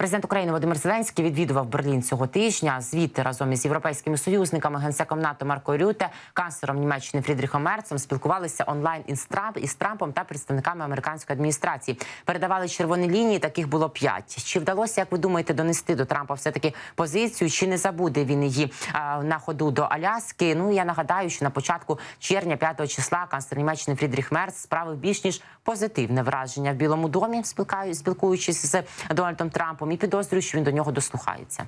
Президент України Володимир Зеленський відвідував Берлін цього тижня. Звідти разом із європейськими союзниками, генсеком НАТО Марко Рюте, канцлером Німеччини Фрідріхом Мерцем спілкувалися онлайн із Трамп із Трампом та представниками американської адміністрації. Передавали червоні лінії. Таких було п'ять. Чи вдалося, як ви думаєте, донести до Трампа все таки позицію? Чи не забуде він її а, на ходу до Аляски? Ну я нагадаю, що на початку червня, 5 числа, канцлер Німеччини Фрідріх Мерц справив більш ніж позитивне враження в Білому домі, спілкаю- спілкуючись з Дональдом Трампом, і підозрюю, що він до нього дослухається.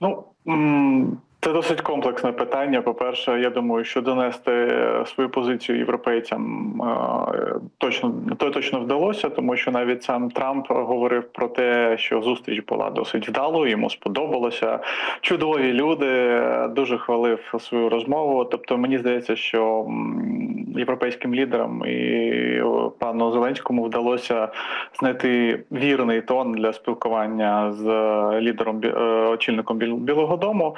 Ну це досить комплексне питання. По-перше, я думаю, що донести е, свою позицію європейцям е, точно то точно вдалося, тому що навіть сам Трамп говорив про те, що зустріч була досить вдалою, йому сподобалося. Чудові люди е, дуже хвалив свою розмову. Тобто, мені здається, що європейським лідерам і пану Зеленському вдалося знайти вірний тон для спілкування з лідером очільником Біл- Білого Дому.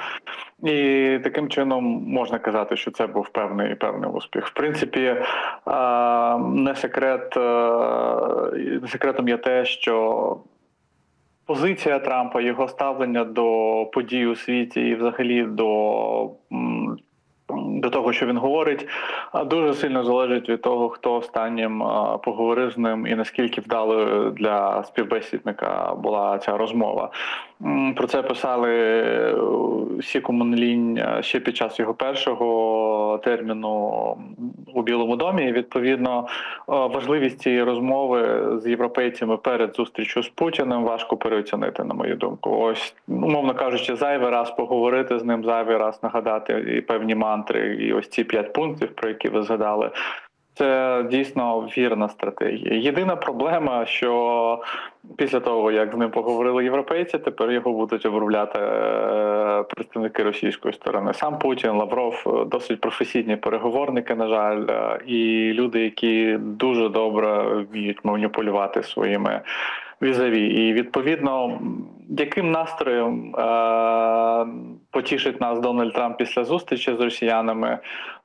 І таким чином можна казати, що це був певний певний успіх. В принципі, е, не секрет е, не секретом є те, що позиція Трампа, його ставлення до подій у світі і взагалі до. До того, що він говорить, дуже сильно залежить від того, хто останнім поговорив з ним, і наскільки вдалою для співбесідника була ця розмова. Про це писали е, всі комунлінь е, ще під час його першого терміну у Білому домі. І, Відповідно, е, важливість цієї розмови з європейцями перед зустрічю з Путіним важко переоцінити, на мою думку. Ось, умовно кажучи, зайвий раз поговорити з ним, зайвий раз нагадати і певні мантри, і ось ці п'ять пунктів, про які ви згадали. Це дійсно вірна стратегія. Єдина проблема, що після того, як з ним поговорили європейці, тепер його будуть обробляти е, представники російської сторони. Сам Путін, Лавров е, досить професійні переговорники, на жаль, е, і люди, які дуже добре вміють маніпулювати своїми візаві. І відповідно, яким настроєм е, потішить нас Дональд Трамп після зустрічі з росіянами,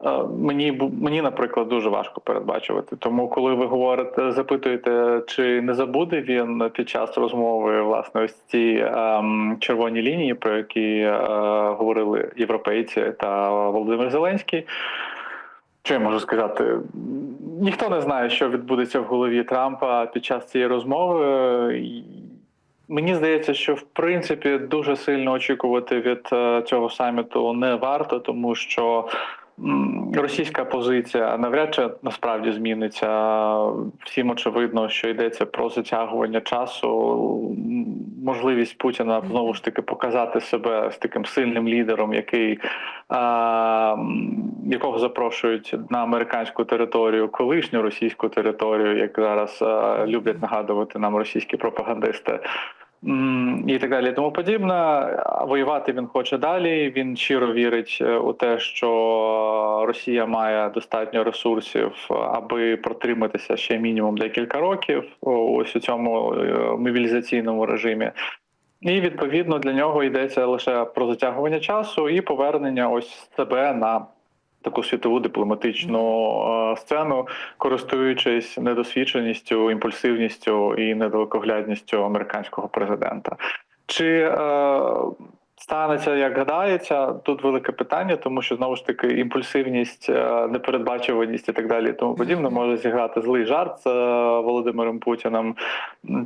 е, мені мені, наприклад, дуже важко передбачувати. Тому, коли ви говорите, запитуєте, чи не забуде він під час розмови власне ось ці ем, червоні лінії, про які е, говорили європейці та Володимир Зеленський. Що я можу сказати? Ніхто не знає, що відбудеться в голові Трампа під час цієї розмови. Мені здається, що в принципі дуже сильно очікувати від е, цього саміту не варто, тому що російська позиція навряд чи насправді зміниться. Всім очевидно, що йдеться про затягування часу, можливість Путіна знову ж таки показати себе з таким сильним лідером, який а, якого запрошують на американську територію, колишню російську територію, як зараз а, люблять нагадувати нам російські пропагандисти. І так далі, і тому подібне. Воювати він хоче далі. Він щиро вірить е, у те, що Росія має достатньо ресурсів, аби протриматися ще мінімум декілька років ось у цьому е, мобілізаційному режимі. І відповідно для нього йдеться лише про затягування часу і повернення ось себе на таку світову дипломатичну е, сцену, користуючись недосвідченістю, імпульсивністю і недалекоглядністю американського президента. Чи е, станеться, як гадається, тут велике питання, тому що знову ж таки імпульсивність, е, непередбачуваність і так далі, і тому подібне може зіграти злий жарт з е, Володимиром Путіним.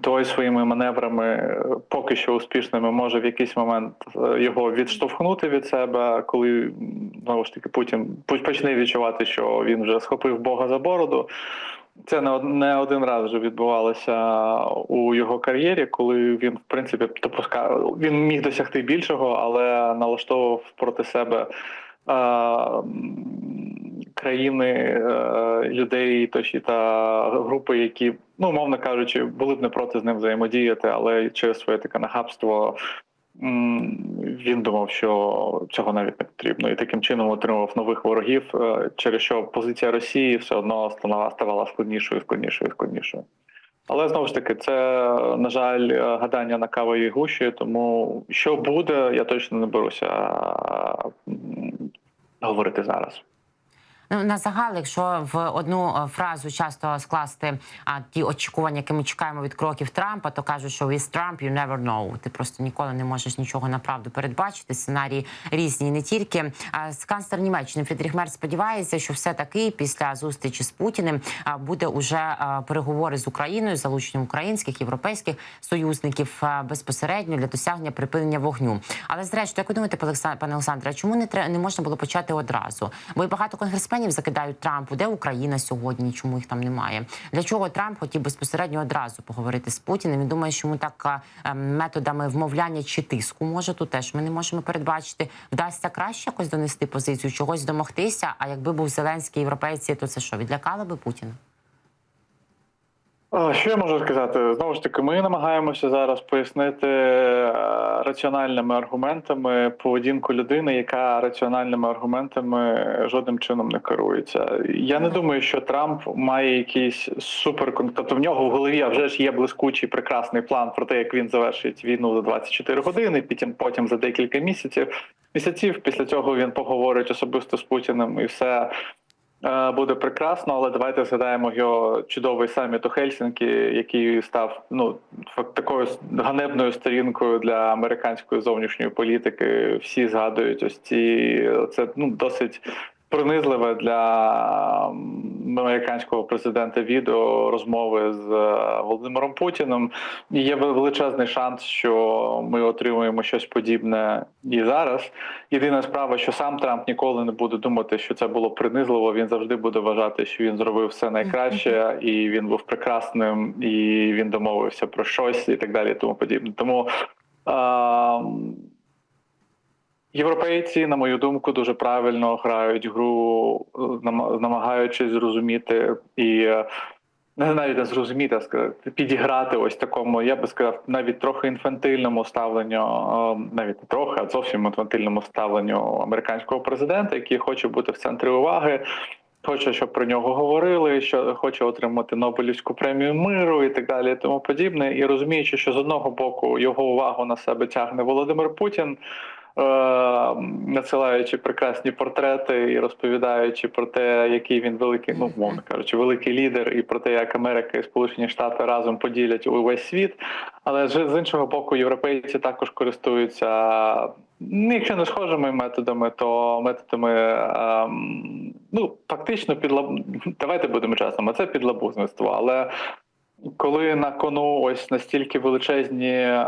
Той своїми маневрами, е, поки що успішними, може в якийсь момент його відштовхнути від себе, коли знову ж таки Путін пу- почне відчувати, що він вже схопив Бога за бороду. Це не од- не один раз вже відбувалося у його кар'єрі, коли він, в принципі, допуска... він міг досягти більшого, але налаштовував проти себе е, країни, е, людей точі та групи, які, ну, умовно кажучи, були б не проти з ним взаємодіяти, але через своє таке нахабство він думав, що цього навіть не потрібно, і таким чином отримав нових ворогів, е, через що позиція Росії все одно ставала складнішою, складнішою, складнішою. Але знову ж таки, це на жаль е, гадання на кавовій гуші. Тому що буде, я точно не беруся говорити зараз. Ну на загал, якщо в одну е, фразу часто скласти а, ті очікування, які ми чекаємо від кроків Трампа, то кажуть, що with Trump you never know. Ти просто ніколи не можеш нічого направду передбачити. Сценарії різні, не тільки. А канцлер Німеччини Фрідріх Мерц сподівається, що все таки після зустрічі з Путіним а, буде уже а, переговори з Україною, залученням українських європейських союзників а, безпосередньо для досягнення припинення вогню. Але зрештою, як ви думаєте, пане Олександре- чому не тре- не можна було почати одразу? Бо й багато конгресменів закидають Трампу, де Україна сьогодні, чому їх там немає. Для чого Трамп хотів безпосередньо одразу поговорити з Путіним? Він думає, що йому так ем, методами вмовляння чи тиску може тут теж ми не можемо передбачити. Вдасться краще якось донести позицію, чогось домогтися. А якби був Зеленський європейці, то це що відлякало би Путіна? Що я можу сказати? Знову ж таки, ми намагаємося зараз пояснити е, раціональними аргументами поведінку людини, яка раціональними аргументами жодним чином не керується. Я не думаю, що Трамп має якийсь супер тобто в нього в голові а вже ж є блискучий прекрасний план про те, як він завершить війну за 24 години. Потім потім за декілька місяців. Місяців після цього він поговорить особисто з Путіним і все Буде прекрасно, але давайте згадаємо його чудовий саміт у Хельсінкі, який став ну такою ганебною сторінкою для американської зовнішньої політики. Всі згадують ось ці це ну досить пронизливе для американського президента відео розмови з е, Володимиром Путіним. І є величезний шанс, що ми отримуємо щось подібне і зараз. Єдина справа, що сам Трамп ніколи не буде думати, що це було принизливо. Він завжди буде вважати, що він зробив все найкраще, і він був прекрасним, і він домовився про щось, і так далі, і тому подібне. Тому. А, Європейці, на мою думку, дуже правильно грають гру, намагаючись зрозуміти і е, не навіть не зрозуміти, а сказати, підіграти ось такому, я би сказав, навіть трохи інфантильному ставленню, е, навіть не трохи, а зовсім інфантильному ставленню американського президента, який хоче бути в центрі уваги. Хоче, щоб про нього говорили, що хоче отримати Нобелівську премію миру і так далі, і тому подібне. І розуміючи, що з одного боку його увагу на себе тягне Володимир Путін, надсилаючи прекрасні портрети і розповідаючи про те, який він великий, ну мовно кажучи, великий лідер, і про те, як Америка і Сполучені Штати разом поділять увесь світ. Але ж з іншого боку, європейці також користуються, ну, якщо не схожими методами, то методами ем, ну фактично підлаб... давайте будемо чесними, це підлабузництво, але. Коли на кону ось настільки величезні е,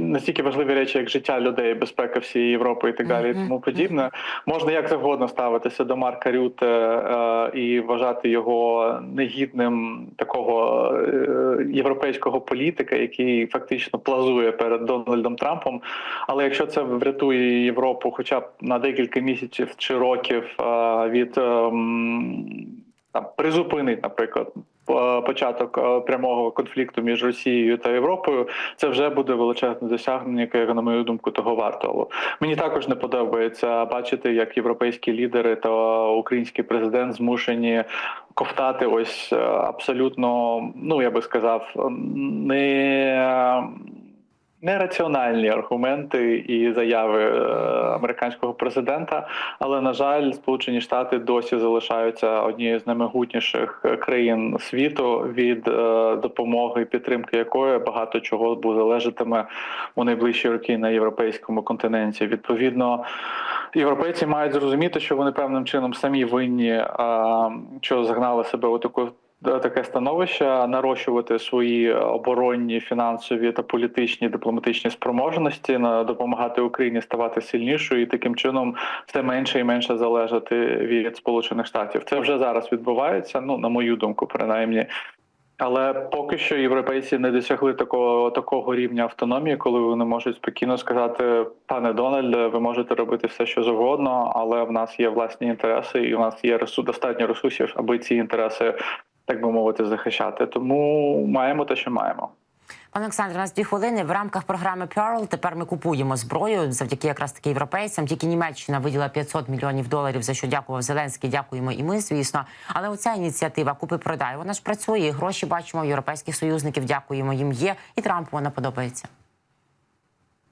настільки важливі речі, як життя людей, безпека всієї Європи і так далі, і тому подібне, можна як завгодно ставитися до Марка Рюте е, і вважати його негідним такого е, європейського політика, який фактично плазує перед Дональдом Трампом. Але якщо це врятує Європу, хоча б на декілька місяців чи років е, від ем, там призупинить, наприклад, початок е, прямого конфлікту між Росією та Європою, це вже буде величезне досягнення, яке, на мою думку, того вартого. Мені також не подобається бачити, як європейські лідери та український президент змушені ковтати ось е, абсолютно, ну я би сказав, не. Нераціональні аргументи і заяви е, американського президента, але на жаль, Сполучені Штати досі залишаються однією з наймогутніших е, країн світу, від е, допомоги і підтримки якої багато чого залежатиме у найближчі роки на європейському континенті. Відповідно, європейці мають зрозуміти, що вони певним чином самі винні, що загнали себе у таку таке становище, нарощувати свої оборонні, фінансові та політичні дипломатичні спроможності, допомагати Україні ставати сильнішою і таким чином все менше і менше залежати від Сполучених Штатів. Це вже зараз відбувається. Ну на мою думку, принаймні. Але поки що європейці не досягли такого такого рівня автономії, коли вони можуть спокійно сказати, пане Дональде, ви можете робити все, що завгодно, але в нас є власні інтереси, і в нас є достатньо ресурсів, аби ці інтереси, так би мовити, захищати. Тому маємо те, що маємо. Пане Олександре, у нас дві хвилини в рамках програми Pearl Тепер ми купуємо зброю завдяки якраз таки європейцям. Тільки Німеччина виділа 500 мільйонів доларів, за що дякував Зеленський. Дякуємо і ми, звісно. Але оця ініціатива купи продай вона ж працює. Гроші бачимо європейських союзників. Дякуємо їм. Є і Трампу вона подобається.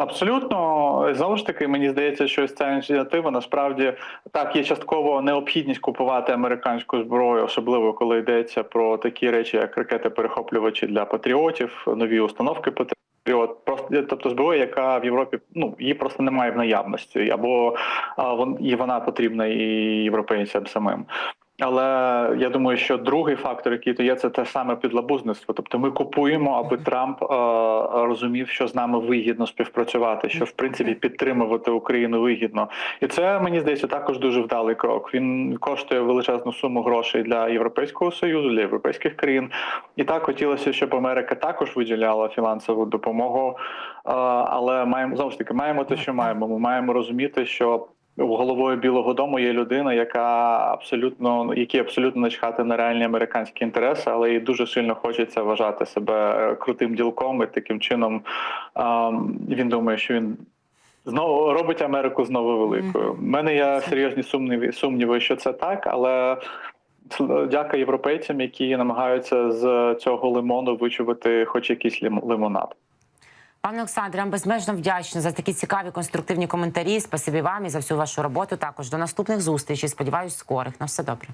Абсолютно знову ж таки, мені здається, що ця ініціатива насправді так є частково необхідність купувати американську зброю, особливо коли йдеться про такі речі, як ракети-перехоплювачі для патріотів, нові установки патріот. Просто тобто зброя, яка в Європі ну її просто немає в наявності, або а, вон і вона потрібна і європейцям самим. Але я думаю, що другий фактор, який то є, це те саме підлабузництво. Тобто ми купуємо, аби Трамп е, розумів, що з нами вигідно співпрацювати, що в принципі підтримувати Україну вигідно, і це мені здається також дуже вдалий крок. Він коштує величезну суму грошей для Європейського союзу, для європейських країн. І так хотілося, щоб Америка також виділяла фінансову допомогу. Е, але маємо знову ж таки маємо те, що маємо. Ми маємо розуміти, що головою Білого Дому є людина, яка абсолютно якій абсолютно начхати на реальні американські інтереси, але їй дуже сильно хочеться вважати себе крутим ділком, і таким чином ем, він думає, що він. Знову робить Америку знову великою. У мене є серйозні сумніви, сумніви, що це так, але дяка європейцям, які намагаються з цього лимону вичувати хоч якийсь лим- лимонад. Пане Олександре, я вам безмежно вдячна за такі цікаві конструктивні коментарі. Спасибі вам і за всю вашу роботу. Також до наступних зустрічей. Сподіваюсь, скорих. На все добре.